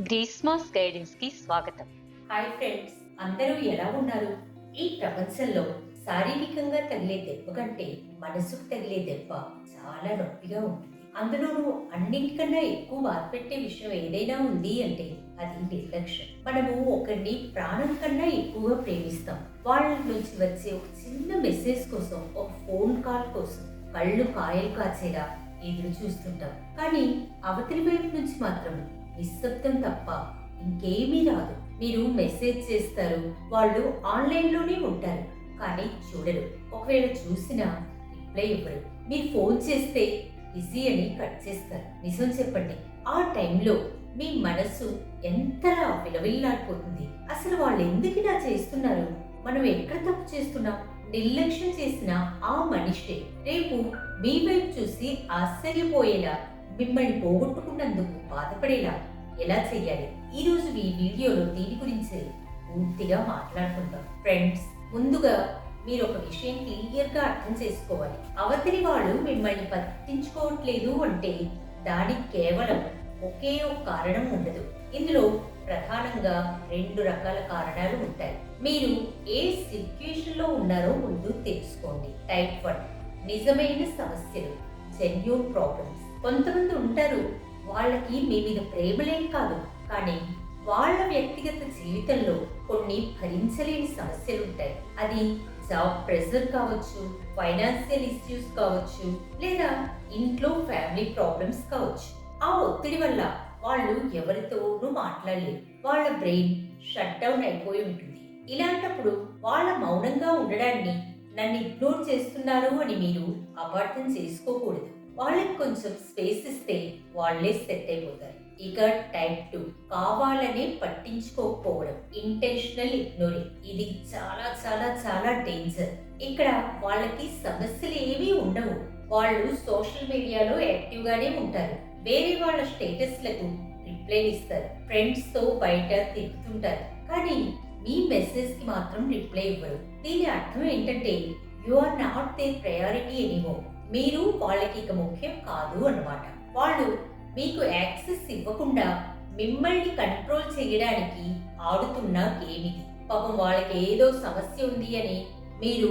గ్రీస్మాస్ గైడెన్స్కి స్వాగతం. Hi friends అందరూ ఎలా ఉన్నారు? ఈ ప్రపంచంలో శారీరకంగా తగిలే దెబ్బ కంటే మనసుకు తగిలే దెబ్బ చాలా నొప్పిగా ఉంటుంది. అందులోనూ అన్నింటికన్నా ఎక్కువ బాధ పెట్టే విషయం ఏదైనా ఉంది అంటే అది నిర్లక్ష్యం. మనము ఒకరిని ప్రాణం కన్నా ఎక్కువగా ప్రేమిస్తాం. వాళ్ళ నుంచి వచ్చే ఒక చిన్న మెసేజ్ కోసం ఒక ఫోన్ కాల్ కోసం కళ్ళు కాయలు కాచేలా ఎదురు చూస్తుంటాం. కానీ అవతలి వైపు నుంచి మాత్రం నిశ్శబ్దం తప్ప ఇంకేమీ రాదు. మీరు మెసేజ్ చేస్తారు. వాళ్ళు ఆన్లైన్లోనే ఉంటారు. కానీ చూడరు. ఒకవేళ చూసినా రిప్లై ఇవ్వరు. మీరు ఫోన్ చేస్తే బిజీ అని కట్ చేస్తారు. నిజం చెప్పండి. ఆ టైంలో మీ మనస్సు ఎంతలా విలవిల్లాడిపోతుంది. అసలు వాళ్ళు ఎందుకు ఇలా చేస్తున్నారు? మనం ఎక్కడ తప్పు చేస్తున్నాం? నిర్లక్ష్యం చేసిన ఆ మనిషి రేపు మీ వైపు చూసి ఆశ్చర్యపోయేలా మిమ్మల్ని పోగొట్టుకున్నందుకు బాధపడేలా ఎలా చేయాలి? ఈ రోజు ఈ వీడియోలో దీని గురించి పూర్తిగా మాట్లాడుకుందాం. ఫ్రెండ్స్ ముందుగా మీరు ఒక విషయం క్లియర్గా అర్థం చేసుకోవాలి. అవతలి వాళ్ళు మిమ్మల్ని పట్టించుకోవట్లేదు అంటే దానికి కేవలం ఒకే ఒక కారణం ఉండదు. ఇందులో ప్రధానంగా రెండు రకాల కారణాలు ఉంటాయి. మీరు ఏ సిచ్యుయేషన్లో ఉన్నారో ముందు తెలుసుకోండి. టైప్ వన్ నిజమైన సమస్యలు జెన్యూన్ ప్రాబ్లమ్స్ కొంతమంది ఉంటారు వాళ్ళకి మీ మీద ప్రేమలేం కాదు. కానీ వాళ్ళ వ్యక్తిగత జీవితంలో కొన్ని భరించలేని సమస్యలు ఉంటాయి అది జాబ్ ప్రెషర్ కావచ్చు ఫైనాన్షియల్ ఇష్యూస్ కావచ్చు లేదా ఇంట్లో ఫ్యామిలీ ప్రాబ్లమ్స్ కావచ్చు. ఆ ఒత్తిడి వల్ల వాళ్ళు ఎవరితోనూ మాట్లాడలేరు. వాళ్ళ బ్రెయిన్ షట్ డౌన్ అయిపోయి ఉంటుంది. ఇలాంటప్పుడు వాళ్ళ మౌనంగా ఉండడాన్ని నన్ను ఇగ్నోర్ చేస్తున్నారు అని మీరు అపార్థం చేసుకోకూడదు. వాళ్ళకి కొంచెం స్పేస్ ఇస్తే వాళ్ళే సెట్ అయిపోతారు. ఇక టైప్ టూ కావాలని పట్టించుకోకపోవడం ఇంటెన్షనల్ ఇగ్నోరింగ్ ఇది చాలా చాలా చాలా డేంజర్ ఇక్కడ వాళ్ళకి సమస్యలు ఏమీ ఉండవు. వాళ్ళు సోషల్ మీడియాలో యాక్టివ్ గానే ఉంటారు. వేరే వాళ్ళ స్టేటస్లకు రిప్లై ఇస్తారు. ఫ్రెండ్స్తో బయట తిరుగుతుంటారు. కానీ మీ మెసేజ్కి మాత్రం రిప్లై ఇవ్వరు. దీని అర్థం ఏంటంటే you are not the priority anymore మీరు వాళ్ళకి ఇక ముఖ్యం కాదు అన్నమాట. వాళ్ళు మీకు యాక్సెస్ ఇవ్వకుండా మిమ్మల్ని కంట్రోల్ చేయడానికి ఆడుతున్న గేమ్ ఇది. పాపం వాళ్ళకి ఏదో సమస్య ఉంది అని మీరు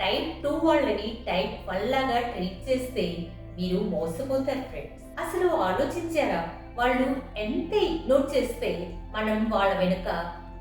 టైప్ టూ వాళ్ళని టైప్ వన్ లాగా ట్రీట్ చేస్తే మీరు మోసపోతారు ఫ్రెండ్స్. అసలు ఆలోచించారా? వాళ్ళు ఎంత ఇగ్నోర్ చేస్తే మనం వాళ్ళ వెనుక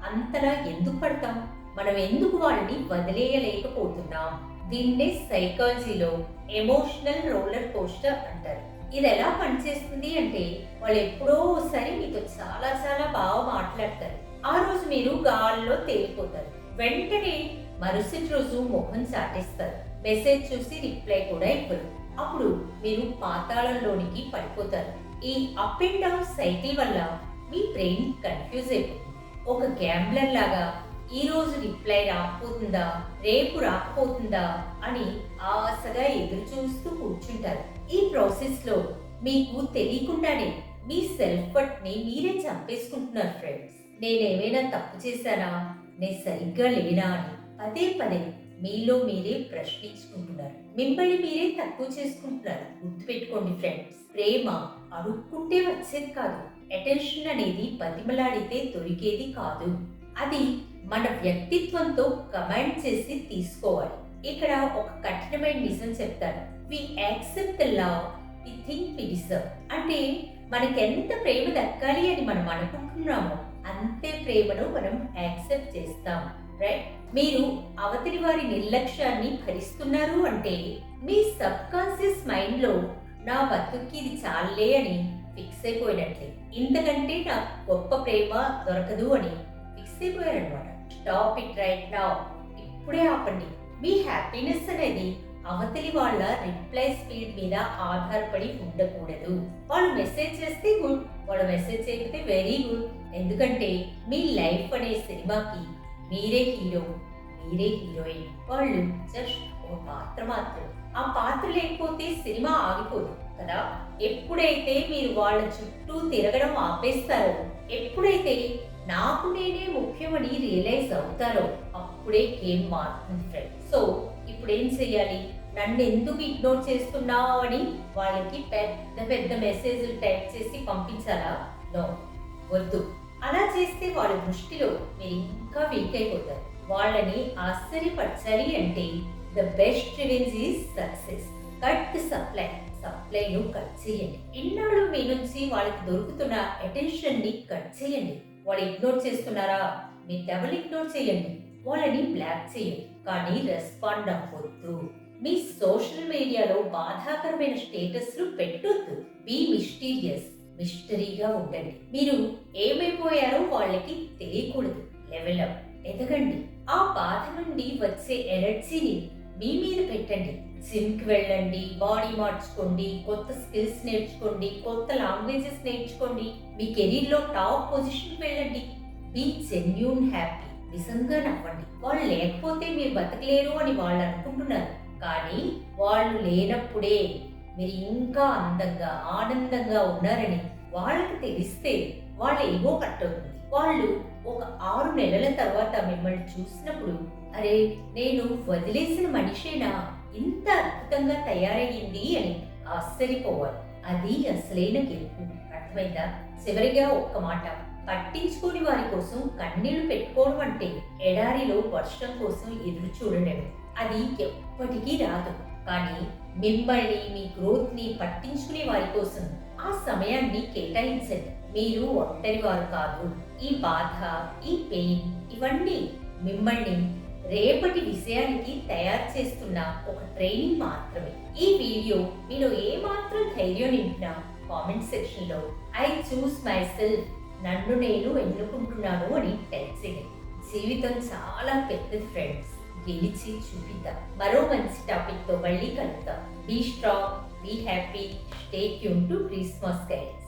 అంతలా ఎందుకు పడతాం? మనం ఎందుకు వాళ్ళని వదిలేయలేకపోతున్నాం? దీన్నే సైకాలజీలో ఎమోషనల్ రోలర్ కోస్టర్ అంటారు. ఇది ఎలా పనిచేస్తుంది అంటే వాళ్ళు ఎప్పుడో ఒకసారి మీతో చాలా చాలా బాగా మాట్లాడతారు. ఆ రోజు మీరు గాల్లో తేలిపోతారు. వెంటనే మరుసటి రోజు మొహం చాటేస్తారు. మెసేజ్ చూసి రిప్లై కూడా ఇవ్వరు. అప్పుడు మీరు పాతాళంలోనికి పడిపోతారు. ఈ అప్ అండ్ డౌన్ సైకిల్ వల్ల మీ బ్రెయిన్ కన్ఫ్యూజ్ అయిపోతుంది. ఒక గ్యాంబ్లర్ లాగా ఈ రోజు రిప్లై రాకపోతుందా? రేపు రాకపోతుందా? అని ఆశగా ఎదురు చూస్తూ కూర్చుంటారు. ఈ ప్రాసెస్లో మీకు తెలియకుండానే మీ సెల్ఫ్ వర్త్ని మీరే చంపేసుకుంటున్నారు ఫ్రెండ్స్. నేనేమైనా తప్పు చేశానా? నేను సరిగ్గా లేనా అని. పదే పదే మీలో మీరే ప్రశ్నించుకుంటున్నారు. మిమ్మల్ని మీరే తక్కువ చేసుకుంటున్నారు. గుర్తుపెట్టుకోండి ఫ్రెండ్స్. ప్రేమ అడుక్కుంటే వచ్చేది కాదు. అటెన్షన్ అనేది బతిమలాడితే దొరికేది కాదు. అది మన వ్యక్తిత్వంతో కమాండ్ చేసి తీసుకోవాలి. ఇక్కడ ఒక కఠినమైన నిజం చెప్తాను. We accept love we think we deserve అంటే మనకి ఎంత ప్రేమ దక్కాలి అని మనం అనుకుంటున్నామో అంతే ప్రేమను మనం యాక్సెప్ట్ చేస్తాం. రైట్ మీరు అవతలి వారి నిర్లక్ష్యాన్ని భరిస్తున్నారు అంటే మీ సబ్ కాన్షియస్ మైండ్లో నా బతుక్కి ఇది చాలే అని ఫిక్స్ అయిపోయినట్లే. ఇంతకంటే నాకు గొప్ప ప్రేమ దొరకదు అని ఫిక్స్ అయిపోయారనమాట స్టాప్ ఇట్ రైట్ నా ఇప్పుడే ఆపండి. మీ హ్యాపీనెస్ అనేది అవతలి వాళ్ళ రిప్లై స్పీడ్ మీద ఆధారపడి ఉండకూడదు. వాళ్ళు మెసేజ్ చేస్తే గుడ్ వాళ్ళు మెసేజ్ చేయకపోతే వెరీ గుడ్ ఎందుకంటే మీ లైఫ్ అనే సినిమాకి మీరే హీరో మీరే హీరోయిన్ వాళ్ళు జస్ట్ ఓ పాత్ర మాత్రం. ఆ పాత్ర లేకపోతే సినిమా ఆగిపోదు కదా? ఎప్పుడైతే మీరు వాళ్ళ చుట్టూ తిరగడం ఆపేస్తారో ఎప్పుడైతే నాకు నేనే ముఖ్యమని రియలైజ్ అవుతారో అప్పుడే గేమ్ మారుతుంది ఫ్రెండ్ సో ఇప్పుడు ఏం చెయ్యాలి? నన్ను ఎందుకు ఇగ్నోర్ చేస్తున్నావు అని వాళ్ళకి పెద్ద పెద్ద మెసేజ్లు టైప్ చేసి పంపించాలా? నో వద్దు. అలా చేస్తే వాళ్ళ దృష్టిలో మీరు ఇంకా వీక్ అయిపోతారు. వాళ్ళని ఆశ్చర్యపరచాలి అంటే the best revenge is success cut supply సప్లైను cut చేయండి. ఎన్నాళ్ళు మీ నుంచి వాళ్ళకి దొరుకుతున్న అటెన్షన్ని కట్ చేయండి. వాళ్ళు ఇగ్నోర్ చేస్తున్నారా? మీ డబుల్ ఇగ్నోర్ చేయండి. వాళ్ళని బ్లాక్ చేయండి. కానీ రెస్పాండ్ అవ్వద్దు. మీ సోషల్ మీడియాలో బాధాకరమైన స్టేటస్లు పెట్టొద్దు. బీ మిస్టీరియస్ మిస్టరీగా ఉండండి. మీరు ఏమైపోయారో వాళ్ళకి తెలియకూడదు. లెవెల్ అప్ ఎదగండి. ఆ బాధ నుండి వచ్చే ఎనర్జీని మీ మీద పెట్టండి. జిమ్కి వెళ్ళండి బాడీ మార్చుకోండి కొత్త స్కిల్స్ నేర్చుకోండి కొత్త లాంగ్వేజెస్ నేర్చుకోండి మీ కెరీర్లో టాప్ పొజిషన్ వెళ్ళండి. Be genuine happy. నిజంగా నవ్వండి. వాళ్ళు లేకపోతే మీరు బతకలేరు అని వాళ్ళు అనుకుంటున్నారు. కానీ వాళ్ళు లేనప్పుడే మీరు ఇంకా అందంగా ఆనందంగా ఉన్నారని వాళ్ళకి తెలిస్తే వాళ్ళ ఏవో కట్టవుతుంది వాళ్ళు ఒక ఆరు నెలల తర్వాత మిమ్మల్ని చూసినప్పుడు అరే నేను వదిలేసిన మనిషేనా? ఇంత అద్భుతంగా తయారయ్యింది అని ఆశ్చర్యపోవాలి. అది అసలైన గెలుపు. అర్థమైందా? చివరిగా ఒక్క మాట. పట్టించుకోని వారి కోసం కన్నీళ్ళు పెట్టుకోవడం అంటే ఎడారిలో వర్షం కోసం ఎదురు చూడడం అది ఎప్పటికీ రాదు. కానీ మిమ్మల్ని మీ గ్రోత్ని పట్టించుకునే వారి కోసం ఆ సమయాన్ని కేటాయించండి. మీరు ఒంటరి వారు కాదు. ఈ బాధ ఈ పెయిన్ ఇవన్నీ మిమ్మల్ని రేపటి విషయానికి తయారు చేస్తున్న ఒక ట్రైనింగ్ మాత్రమే. ఈ వీడియో మీలో ఏమాత్రం ధైర్యం నింపినా కామెంట్ సెక్షన్లో ఐ చూస్ మై సెల్ఫ్ నన్ను నేను ఎన్నుకుంటున్నాను అని టైప్ చేయండి. జీవితం చాలా పెద్దది ఫ్రెండ్స్ గెలిచి చూపిద్దాం. మరో మంచి టాపిక్తో మళ్ళీ కలుద్దాం. Be strong be happy stay tune to Christmas guide